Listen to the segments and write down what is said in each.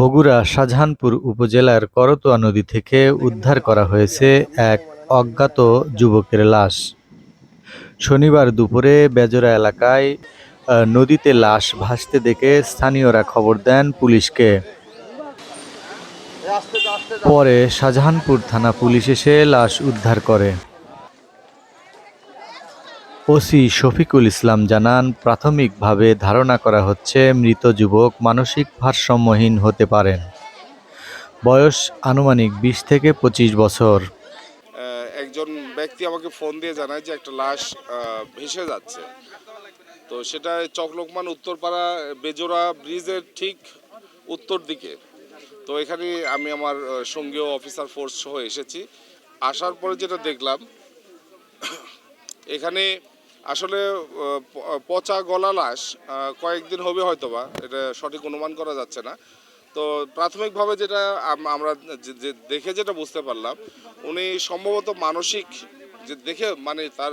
বগুড়া শাহজাহানপুর উপজেলার করতোয়া নদী থেকে উদ্ধার করা হয়েছে এক অজ্ঞাত যুবকের লাশ। শনিবার দুপুরে বেজরা এলাকায় নদীতে লাশ ভাসতে দেখে স্থানীয়রা খবর দেন পুলিশকে। পরে শাহজাহানপুর থানা পুলিশ এসে লাশ উদ্ধার করে। ওসি শফিকুল ইসলাম জানান, প্রাথমিকভাবে ধারণা করা হচ্ছে মৃত যুবক মানসিক ভারসাম্যহীন হতে পারেন। বয়স আনুমানিক বিশ থেকে পঁচিশ বছর। একজন ব্যক্তি আমাকে ফোন দিয়ে জানায় যে একটা লাশ ভেসে যাচ্ছে। তো সেটা চকলোকমান উত্তরপাড়া বেজোড়া ব্রিজের ঠিক উত্তর দিকে। তো এখানে আমি আমার সঙ্গীয় অফিসার ফোর্স সহ এসেছি। আসার পরে যেটা দেখলাম, এখানে আসলে পচা গলা লাশ কয়েকদিন হবে হয়তো বা এটা সঠিক অনুমান করা যাচ্ছে না। তো প্রাথমিকভাবে যেটা আমরা দেখে যেটা বুঝতে পারলাম, উনি সম্ভবত মানসিক যে দেখে মানে তার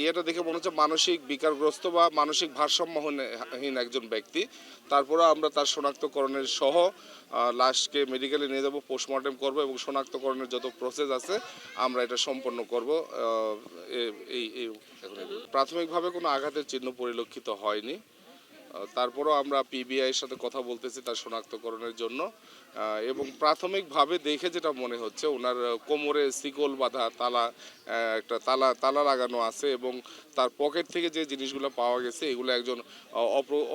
ইয়েটা দেখে মনে হচ্ছে মানসিক বিকারগ্রস্ত বা মানসিক ভারসাম্যহীন একজন ব্যক্তি। তারপরে আমরা তার শনাক্তকরণের সহ লাশকে মেডিকেলে নিয়ে যাব, পোস্টমর্টেম করব এবং শনাক্তকরণের যত প্রসেস আছে, আমরা এটা সম্পন্ন করব। এই প্রাথমিকভাবে কোনো আঘাতের চিহ্ন পরিলক্ষিত হয়নি। তারপরও আমরা পিবিআই এর সাথে কথা বলতেছি তার শনাক্তকরণের জন্য। এবং প্রাথমিকভাবে দেখে যেটা মনে হচ্ছে ওনার কোমরে শিকল বাঁধা তালা একটা তালা তালা লাগানো আছে এবং তার পকেট থেকে যে জিনিসগুলো পাওয়া গেছে এগুলো একজন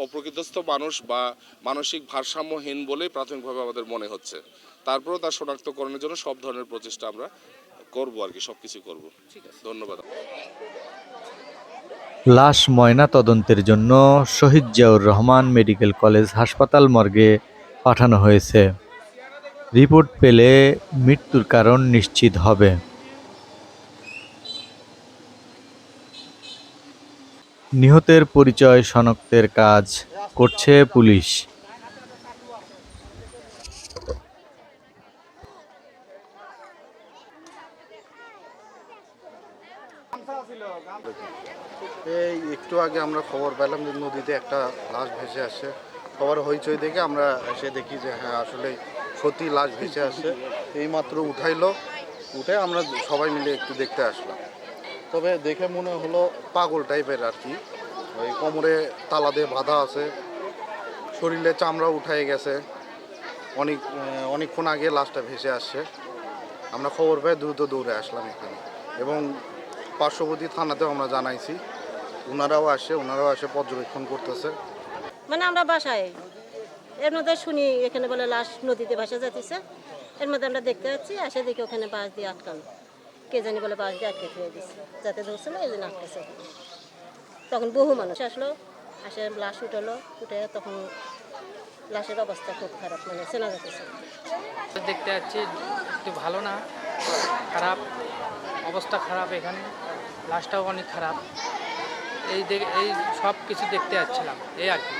অপ্রকৃতস্থ মানুষ বা মানসিক ভারসাম্যহীন বলেই প্রাথমিকভাবে আমাদের মনে হচ্ছে। তারপরও তার শনাক্তকরণের জন্য সব ধরনের প্রচেষ্টা আমরা করব আর কি সব কিছু করব ধন্যবাদ। লাশ ময়না তদন্তের জন্য শহীদ জিয়াউর রহমান মেডিকেল কলেজ হাসপাতাল মর্গে পাঠানো হয়েছে। রিপোর্ট পেলে মৃত্যুর কারণ নিশ্চিত হবে। নিহতের পরিচয় শনাক্তের কাজ করছে পুলিশ। এই একটু আগে আমরা খবর পেলাম যে নদীতে একটা লাশ ভেসে আসছে খবর হইচই দেখে আমরা এসে দেখি যে হ্যাঁ আসলে সত্যি লাশ ভেসে আসছে এইমাত্র উঠাইলো, উঠে আমরা সবাই মিলে একটু দেখতে আসলাম। তবে দেখে মনে হলো পাগল টাইপের আর কি। ওই কোমরে তালা দিয়ে বাঁধা আছে, শরীরে চামড়া উঠাই গেছে। অনেক, অনেকক্ষণ আগে লাশটা ভেসে আসছে। আমরা খবর পেয়ে দ্রুত দৌড়ে আসলাম এখানে। এবং পার্শ্ববর্তী থানাতেও আমরা জানাইছি। ওনারাও আসে ওনারাও আসে, পর্যবেক্ষণ করতেছে। মানে আমরা বাসায়, এর মধ্যে শুনি, এখানে বলে লাশ নদীতে ভাসা যাচ্ছে এর মধ্যে আমরা দেখতে পাচ্ছি, আসে দেখি ওখানে বাঁশ দিয়ে আটকানো। কে জানি বলে বাঁশ দিয়ে আটকে ফেলে দিচ্ছে যাতে ধরছে না এই জন্য আটকেছে। তখন বহু মানুষ আসলো, আসে লাশ উঠল, উঠে তখন লাশের অবস্থা খুব খারাপ মানে চেনা যাচ্ছে। দেখতে যাচ্ছি একটু ভালো না, খারাপ, অবস্থা খারাপ এখানে, লাশটাও অনেক খারাপ। এই দেখ, এই সব কিছু দেখতে যাচ্ছিলাম, এই আর কি।